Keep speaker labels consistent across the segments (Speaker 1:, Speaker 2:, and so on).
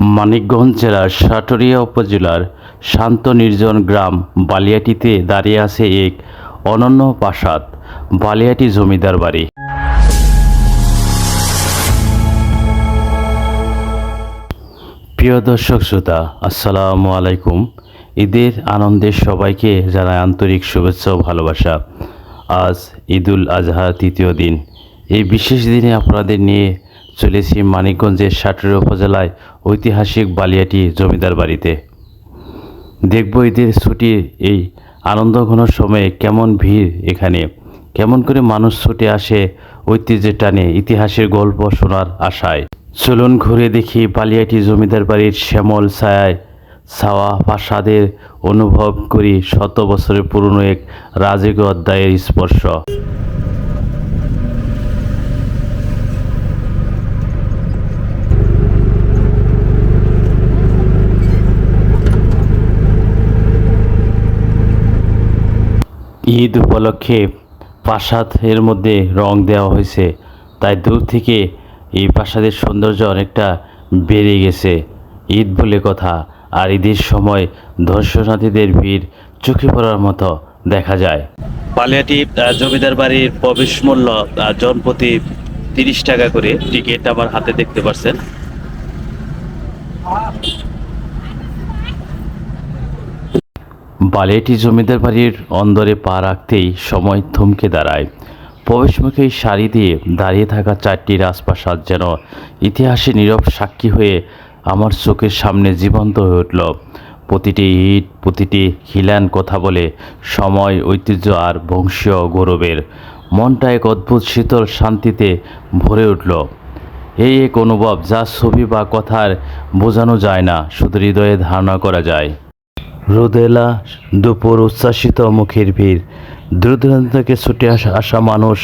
Speaker 1: মানিকগঞ্জ জেলার সাটুরিয়া উপজেলার শান্ত নির্জন গ্রাম বালিয়াটিতে দাঁড়িয়ে আছে এক অনন্য প্রাসাদ, বালিয়াটি জমিদার বাড়ি। প্রিয় দর্শক শ্রোতা, আসসালামু আলাইকুম। ঈদের আনন্দের সবাইকে জানায় আন্তরিক শুভেচ্ছা ও ভালোবাসা। আজ ঈদুল আজহা তৃতীয় দিন। এই বিশেষ দিনে আপনাদের নিয়ে চলেছি মানিকগঞ্জের সাটুরিয়া উপজেলায় ঐতিহাসিক বালিয়াটি জমিদার বাড়িতে। দেখব ঈদের ছুটির এই আনন্দঘন সময়ে কেমন ভিড় এখানে। কেমন করে মানুষ ছুটে আসে ঐতিহ্যের টানে, ইতিহাসের গল্প শোনার আশায়। চলুন ঘুরে দেখি বালিয়াটি জমিদার বাড়ির শ্যামল ছায়ায়। ছাওয়া প্রাসাদের অনুভব করি শত বছরের পুরনো এক রাজকীয় অধ্যায়ের স্পর্শ। ঈদ উপলক্ষে প্রাসাদের মধ্যে রং দেওয়া হয়েছে। তাই দূর থেকে এই প্রাসাদের সৌন্দর্য অনেকটা বেড়ে গেছে। ঈদ বলে কথা, আর ঈদের সময় দর্শনার্থীদের ভিড় চোখে পড়ার মতো দেখা যায়। পালিয়াটি জমিদার বাড়ির প্রবেশ মূল্য জনপ্রতি তিরিশ টাকা করে। টিকিট আমার হাতে দেখতে পাচ্ছেন। বালিয়াটি জমিদার বাড়ির অন্দরে পা রাখতেই সময় থমকে দাঁড়ায়। প্রবেশমুখে সারি দিয়ে দাঁড়িয়ে থাকা চারটি রাজপ্রাসাদ যেন ইতিহাসে নীরব সাক্ষী হয়ে আমার চোখের সামনে জীবন্ত হয়ে উঠল। প্রতিটি ইট, প্রতিটি খিলান কথা বলে সময়, ঐতিহ্য আর বংশীয় গৌরবের মনটা এক অদ্ভুত শীতল শান্তিতে ভরে উঠল। এই এক অনুভব যা ছবি বা কথার বোঝানো যায় না, শুধু হৃদয়ে ধারণা করা যায়। রোদেলা, দুপুর উচ্ছ্বাসিত মুখের ভিড়। দূর দূরান্ত থেকে ছুটে আসা আসা মানুষ,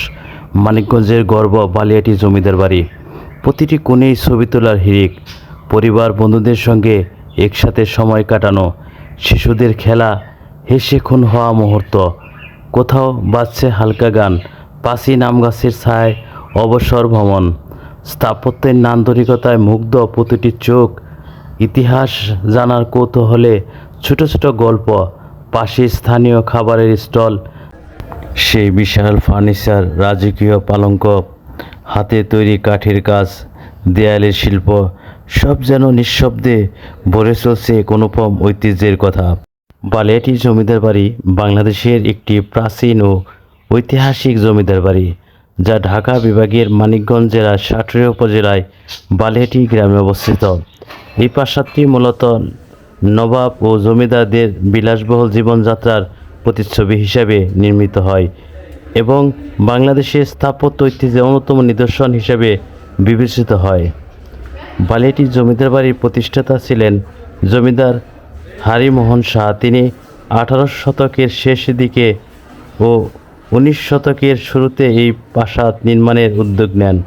Speaker 1: মানিকগঞ্জের গর্ব বালিয়াটি জমিদার বাড়ি। প্রতিটি কোণেই ছবি তোলার হিরিক পরিবার, বন্ধুদের সঙ্গে একসাথে সময় কাটানো। শিশুদের খেলা, হেসে খুন হওয়া মুহূর্ত। কোথাও বাজছে হালকা গান, পাশি নাম গাছের ছায় অবসর ভ্রমণ। স্থাপত্যের নান্দনিকতায় মুগ্ধ প্রতিটি চোখ। ইতিহাস জানার কৌতূহলে ছোট ছোট গল্প, পাশে স্থানীয় খাবারের স্টল। সেই বিশাল ফার্নিচার, রাজকীয় পালঙ্ক, হাতে তৈরি কাঠের কাজ, দেয়ালের শিল্প, সব যেন নিঃশব্দে ভরে চলছে এক অনুপম ঐতিহ্যের কথা। বালিয়াটি জমিদার বাড়ি বাংলাদেশের একটি প্রাচীন ও ঐতিহাসিক জমিদার বাড়ি, যা ঢাকা বিভাগের মানিকগঞ্জ জেলার সাটুরিয়া উপজেলায় বালিয়াটি গ্রামে অবস্থিত। এই প্রাসাদটি মূলত নবাব ও জমিদারদের বিলাসবহুল জীবনযাত্রার প্রতিচ্ছবি হিসাবে নির্মিত হয় এবং বাংলাদেশের স্থাপত্য ঐতিহ্যের অন্যতম নিদর্শন হিসাবে বিবেচিত হয়। বালিয়াটি জমিদার বাড়ির প্রতিষ্ঠাতা ছিলেন জমিদার হারিমোহন শাহ। তিনি আঠারো শতকের শেষ দিকে ও উনিশ শতকের শুরুতে এই প্রাসাদ নির্মাণের উদ্যোগ নেন।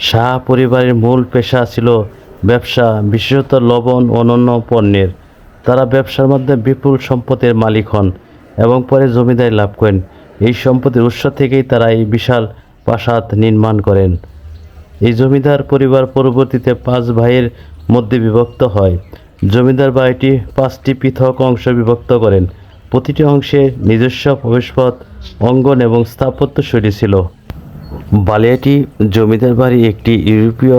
Speaker 1: শাহ পরিবারের মূল পেশা ছিল ব্যবসা, বিশেষত লবণ অনন্য পণ্যের তারা ব্যবসার মাধ্যমে বিপুল সম্পদের মালিক হন এবং পরে জমিদারি লাভ করেন। এই সম্পদের উৎস থেকেই তারা এই বিশাল প্রাসাদ নির্মাণ করেন। এই জমিদার পরিবার পরবর্তীতে পাঁচ ভাইয়ের মধ্যে বিভক্ত হয়। জমিদার বাড়িটি পাঁচটি পৃথক অংশ বিভক্ত করেন। প্রতিটি অংশে নিজস্ব প্রবেশপথ, অঙ্গন এবং স্থাপত্য শৈলী ছিল। বালিয়াটি জমিদার বাড়ি একটি ইউরোপীয়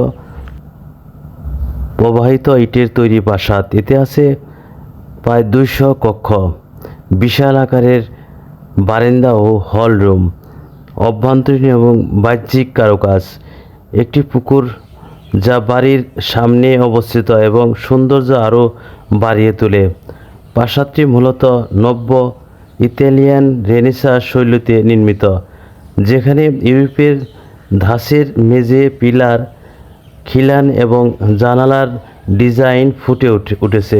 Speaker 1: প্রবাহিত ইটের তৈরি প্রাসাদ। এতে আছে প্রায় দুইশো কক্ষ, বিশাল আকারের বারান্দা ও হল রুম, অভ্যন্তরীণ এবং বাহ্যিক কারুকাজ। একটি পুকুর যা বাড়ির সামনে অবস্থিত এবং সৌন্দর্য আরও বাড়িয়ে তোলে। প্রাসাদটি মূলত নব্য ইতালিয়ান রেনেসা শৈলীতে নির্মিত, যেখানে ইউরোপের ধাঁচের মেঝে পিলার, খিলান এবং জানালার ডিজাইন ফুটে উঠে, উঠেছে।